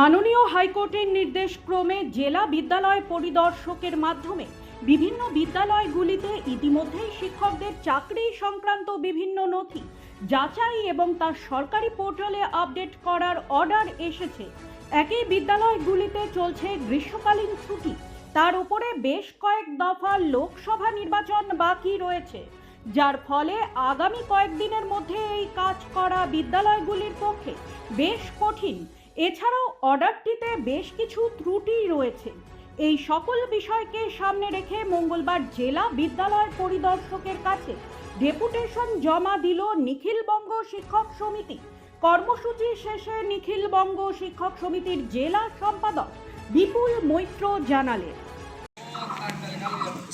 মাননীয় হাইকোর্টের নির্দেশ ক্রমে জেলা বিদ্যালয় পরিদর্শকের মাধ্যমে বিভিন্ন বিদ্যালয়গুলিতে ইতিমধ্যেই শিক্ষকদের চাকরি সংক্রান্ত বিভিন্ন নথি, যাচাই এবং তার সরকারি পোর্টালে আপডেট করার অর্ডার এসেছে। একই বিদ্যালয়গুলিতে চলছে গ্রীষ্মকালীন ছুটি। তার উপরে বেশ কয়েক দফা লোকসভা নির্বাচন বাকি রয়েছে, যার ফলে আগামী কয়েকদিনের মধ্যে এই কাজ করা বিদ্যালয়গুলির পক্ষে বেশ কঠিন। এছাড়াও অর্ডারটিতে বেশ কিছু ত্রুটি রয়েছে। এই সকল বিষয়কে সামনে রেখে মঙ্গলবার জেলা বিদ্যালয় পরিদর্শকের কাছে ডেপুটেশন জমা দিল নিখিলবঙ্গ শিক্ষক সমিতি। কর্মসূচি শেষে নিখিলবঙ্গ শিক্ষক সমিতির জেলা সম্পাদক বিপুল মৈত্র জানালেন।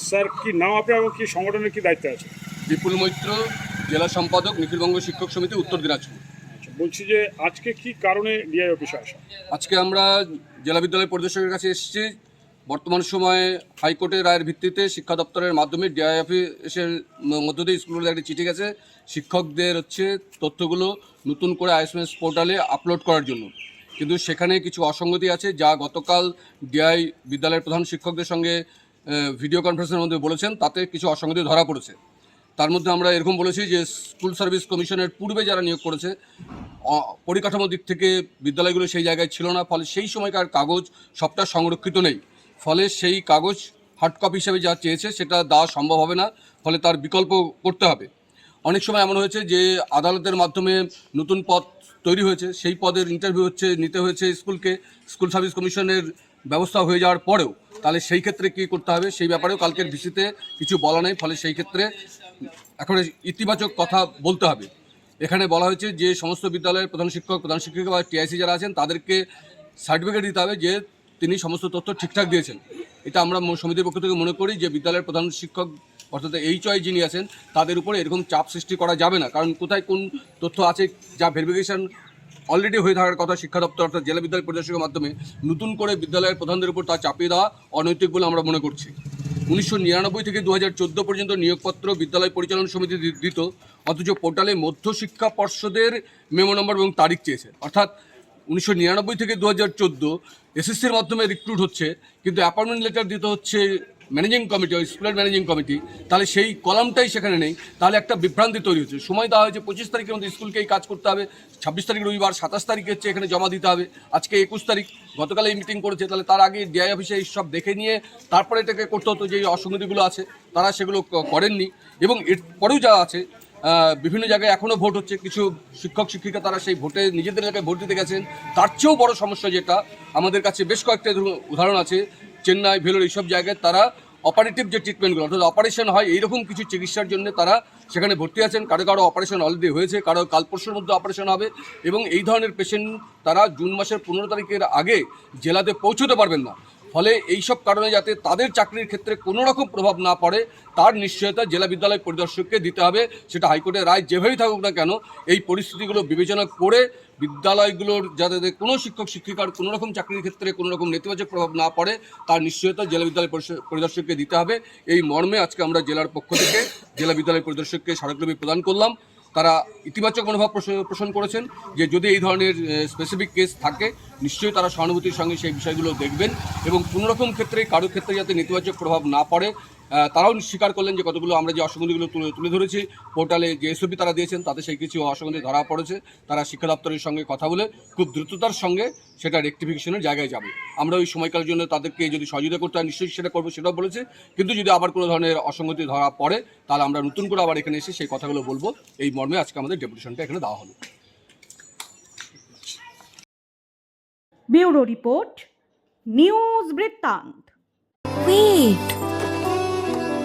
স্যার কি নাম আপনার কি সংগঠনের কি দায়িত্ব আছে? বিপুল মৈত্র জেলা সম্পাদক নিখিলবঙ্গ শিক্ষক সমিতি উত্তর দিনাজপুর। বলছি যে আজকে কি কারণে ডিআই অফিসে আসা? আজকে আমরা জেলা বিদ্যালয় পরিদর্শকের কাছে এসেছি। বর্তমান সময়ে হাইকোর্টের রায়ের ভিত্তিতে শিক্ষা দপ্তরের মাধ্যমে ডিআই অফিসের মধ্য দিয়ে স্কুলগুলোতে একটি চিঠি গেছে। শিক্ষকদের হচ্ছে তথ্যগুলো নতুন করে আইএসএমএস পোর্টালে আপলোড করার জন্য। কিন্তু সেখানে কিছু অসঙ্গতি আছে, যা গতকাল ডিআই বিদ্যালয়ের প্রধান শিক্ষকদের সঙ্গে ভিডিও কনফারেন্সের মধ্যে বলেছেন। তাতে কিছু অসঙ্গতি ধরা পড়েছে। তার মধ্যে আমরা এরকম বলেছি যে স্কুল সার্ভিস কমিশনের পূর্বে যারা নিয়োগ করেছে পরিকাঠামোর দিক থেকে বিদ্যালয়গুলো সেই জায়গায় ছিল না, ফলে সেই সময়কার কাগজ সবটা সংরক্ষিত নেই। ফলে সেই কাগজ হার্ড কপি হিসেবে যা চেয়েছে সেটা দেওয়া সম্ভব হবে না, ফলে তার বিকল্প করতে হবে। অনেক সময় এমন হয়েছে যে আদালতের মাধ্যমে নতুন পদ তৈরি হয়েছে, সেই পদের ইন্টারভিউ হচ্ছে, নিতে হয়েছে স্কুলকে, স্কুল সার্ভিস কমিশনের ব্যবস্থা হয়ে যাওয়ার পরেও। তাহলে সেই ক্ষেত্রে কী করতে হবে সেই ব্যাপারেও কালকের ভিসিতে কিছু বলা নেই, ফলে সেই ক্ষেত্রে এখন ইতিবাচক কথা বলতে হবে। এখানে বলা হয়েছে যে সমস্ত বিদ্যালয়ের প্রধান শিক্ষক, প্রধান শিক্ষিকা বা টিআইসি যারা আছেন, তাদেরকে সার্টিফিকেট দিতে হবে যে তিনি সমস্ত তথ্য ঠিকঠাক দিয়েছেন। এটা আমরা সমিতির পক্ষ থেকে মনে করি যে বিদ্যালয়ের প্রধান শিক্ষক, অর্থাৎ এইচ ওয়াই যিনি আছেন, তাদের উপরে এরকম চাপ সৃষ্টি করা যাবে না। কারণ কোথায় কোন তথ্য আছে যা ভেরিফিকেশন অলরেডি হয়ে থাকার কথা শিক্ষা দপ্তর, অর্থাৎ জেলা বিদ্যালয় পরিদর্শকের মাধ্যমে নতুন করে বিদ্যালয়ের প্রধানদের উপর তা চাপিয়ে দেওয়া অনৈতিক বলে আমরা মনে করছি। উনিশশো নিরানব্বই থেকে দু পর্যন্ত নিয়োগপত্র বিদ্যালয় পরিচালনা সমিতি দিত, অথচ পোর্টালে মধ্যশিক্ষা পর্ষদের মেমো নম্বর এবং তারিখ চেয়েছে। অর্থাৎ উনিশশো নিরানব্বই থেকে দু হাজার চোদ্দ এসএসসির মাধ্যমে রিক্রুট হচ্ছে, কিন্তু অ্যাপয়েন্টমেন্ট লেটার দিতে হচ্ছে ম্যানেজিং কমিটি ওই স্কুলের ম্যানেজিং কমিটি তাহলে সেই কলামটাই সেখানে নেই। তাহলে একটা বিভ্রান্তি তৈরি হচ্ছে। সময় দেওয়া হয়েছে পঁচিশ তারিখের মধ্যে স্কুলকে এই কাজ করতে হবে। ছাব্বিশ তারিখ রবিবার, সাতাশ তারিখে হচ্ছে এখানে জমা দিতে হবে। আজকে একুশ তারিখ, গতকাল এই মিটিং করেছে। তাহলে তার আগে ডিআই অফিসে এই সব দেখে নিয়ে তারপরে এটাকে করতে হতো যে অসঙ্গতিগুলো আছে, তারা সেগুলো করেননি। এবং এর পরেও যা আছে বিভিন্ন জায়গায় এখনও ভোট হচ্ছে। কিছু শিক্ষক, শিক্ষিকা তারা সেই ভোটে নিজেদের এলাকায় ভোট দিতে গেছেন। তার চেয়েও বড় সমস্যা যেটা, আমাদের কাছে বেশ কয়েকটা উদাহরণ আছে। চেন্নাই, ভেলোর এইসব জায়গায় তারা অপারেটিভ যে ট্রিটমেন্টগুলো অর্থাৎ অপারেশন হয়, এইরকম কিছু চিকিৎসার জন্য তারা সেখানে ভর্তি আছেন। কারও কারও অপারেশন অলরেডি হয়েছে, কারও কাল পরশুর মধ্যে অপারেশন হবে এবং এই ধরনের পেশেন্ট তারা জুন মাসের পনেরো তারিখের আগে জেলাতে পৌঁছতে পারবেন না। ফলে এইসব কারণে যাতে তাদের চাকরির ক্ষেত্রে কোনো রকম প্রভাব না পড়ে, তার নিশ্চয়তা জেলা বিদ্যালয় পরিদর্শককে দিতে হবে। সেটা হাইকোর্টের রায় যেভাবেই থাকুক না কেন, এই পরিস্থিতিগুলো বিবেচনা করে বিদ্যালয়গুলোর যাতে কোনো শিক্ষক, শিক্ষিকার কোনো রকম চাকরির ক্ষেত্রে কোনো রকম নেতিবাচক প্রভাব না পড়ে, তার নিশ্চয়তা জেলা বিদ্যালয় পরিদর্শককে দিতে হবে। এই মর্মে আজকে আমরা জেলার পক্ষ থেকে জেলা বিদ্যালয় পরিদর্শককে স্মারকলিপি প্রদান করলাম। তারা ইতিবাচক মনোভাব পোষ- পোষণ করেছেন যে যদি এই ধরনের স্পেসিফিক কেস থাকে, নিশ্চয়ই তারা সহানুভূতির সঙ্গে সেই বিষয়গুলো দেখবেন এবং কোনোরকম ক্ষেত্রে কারোর ক্ষেত্রে যাতে নেতিবাচক প্রভাব না পড়ে তারাও স্বীকার করলেন যে কতগুলো আমরা যে অসঙ্গতিগুলো তুলে তুলে ধরেছি পোর্টালে যে এসওপি তারা দিয়েছেন তাতে সেই কিছু অসঙ্গতি ধরা পড়েছে। তারা শিক্ষা দপ্তরের সঙ্গে কথা বলে খুব দ্রুততার সঙ্গে সেটা রেকটিফিকেশনের জায়গায় যাবে। আমরা ওই সময়কালের জন্য তাদেরকে যদি সহযোগিতা করতে হয় নিশ্চয়ই সেটা করব সেটাও বলেছে। কিন্তু যদি আবার কোনো ধরনের অসঙ্গতি ধরা পড়ে তাহলে আমরা নতুন করে আবার এখানে এসে সেই কথাগুলো বলব। এই মর্মে আজকে আমাদের ডেপুটেশনটা এখানে দেওয়া হলো। ব্যুরো রিপোর্ট নিউজ বৃত্তান্ত। Wait.